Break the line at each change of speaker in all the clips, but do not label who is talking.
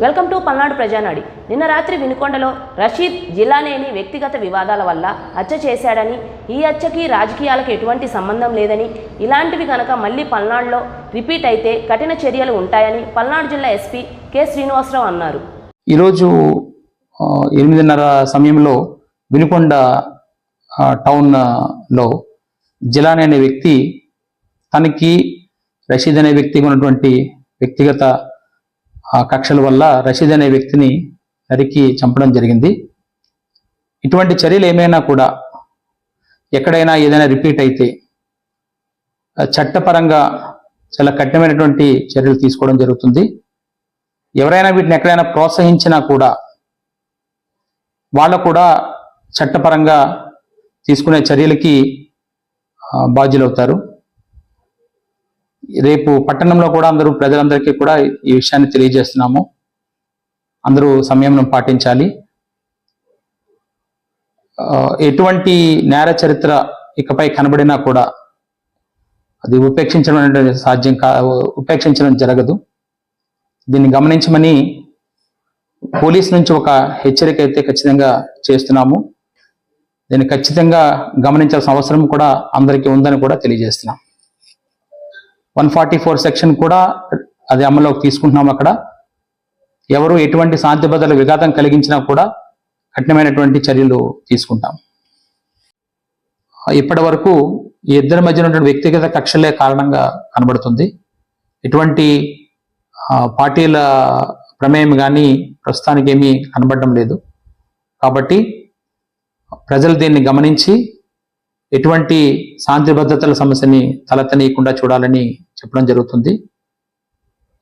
Welcome to Palnadu ప్రజానాడి. నిన్న రాత్రి వినుకొండలో రషీద్ జిల్లానేని వ్యక్తిగత వివాదాల వల్ల హత్య చేశాడని ఈ హత్యకి రాజకీయాలకు ఎటువంటి సంబంధం లేదని ఇలాంటివి కనుక మళ్ళీ పల్నాడులో రిపీట్ అయితే కఠిన చర్యలు ఉంటాయని పల్నాడు జిల్లా ఎస్పీ కె శ్రీనివాసరావు అన్నారు.
ఈరోజు ఎనిమిదిన్నర సమయంలో వినుకొండ టౌన్లో టౌన్లో అనే వ్యక్తి తనకి రషీద్ అనే వ్యక్తికి ఉన్నటువంటి వ్యక్తిగత ఆ, కక్షల వల్ల రషీద్ అనే వ్యక్తిని నరికి చంపడం జరిగింది. ఇటువంటి చర్యలు ఏమైనా కూడా ఎక్కడైనా ఏదైనా రిపీట్ అయితే చట్టపరంగా చాలా కఠినమైనటువంటి చర్యలు తీసుకోవడం జరుగుతుంది. ఎవరైనా వీటిని ఎక్కడైనా ప్రోత్సహించినా కూడా వాళ్ళు కూడా చట్టపరంగా తీసుకునే చర్యలకి బాధ్యులవుతారు. రేపు పట్టణంలో కూడా అందరూ ప్రజలందరికీ కూడా ఈ విషయాన్ని తెలియజేస్తున్నాము. అందరూ సంయమనం పాటించాలి. ఎటువంటి నేర చరిత్ర ఇకపై కనబడినా కూడా అది ఉపేక్షించడం అనేది సాధ్యం కా ఉపేక్షించడం జరగదు. దీన్ని గమనించమని పోలీస్ నుంచి ఒక హెచ్చరిక అయితే ఖచ్చితంగా చేస్తున్నాము. దీన్ని ఖచ్చితంగా గమనించాల్సిన అవసరం కూడా అందరికీ ఉందని కూడా తెలియజేస్తున్నాం. వన్ ఫార్టీ ఫోర్ సెక్షన్ కూడా అది అమల్లోకి తీసుకుంటున్నాం అక్కడ. ఎవరు ఎటువంటి శాంతి భద్రతలు విఘాతం కలిగించినా కూడా కఠినమైనటువంటి చర్యలు తీసుకుంటాం. ఇప్పటి వరకు ఈ ఇద్దరి మధ్య ఉన్నటువంటి వ్యక్తిగత కక్షలే కారణంగా కనబడుతుంది. ఎటువంటి పార్టీల ప్రమేయం కానీ ప్రస్తుతానికి ఏమీ కనబడడం లేదు. కాబట్టి ప్రజలు దీన్ని గమనించి ఎటువంటి శాంతి భద్రతల సమస్యని తలెత్తనీయకుండా చూడాలని చెప్పడం జరుగుతుంది.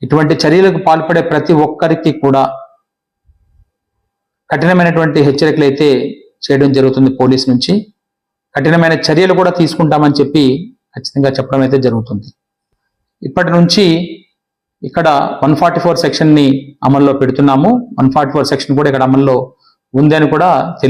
ఇటువంటి చర్యలకు పాల్పడే ప్రతి ఒక్కరికి కూడా కఠినమైనటువంటి హెచ్చరికలు అయితే చేయడం జరుగుతుంది పోలీస్ నుంచి. కఠినమైన చర్యలు కూడా తీసుకుంటామని చెప్పి ఖచ్చితంగా చెప్పడం అయితే జరుగుతుంది. ఇప్పటి నుంచి ఇక్కడ వన్ ఫార్టీ ఫోర్ సెక్షన్ని అమల్లో పెడుతున్నాము. వన్ ఫార్టీ ఫోర్ సెక్షన్ కూడా ఇక్కడ అమల్లో ఉంది అని కూడా తెలియ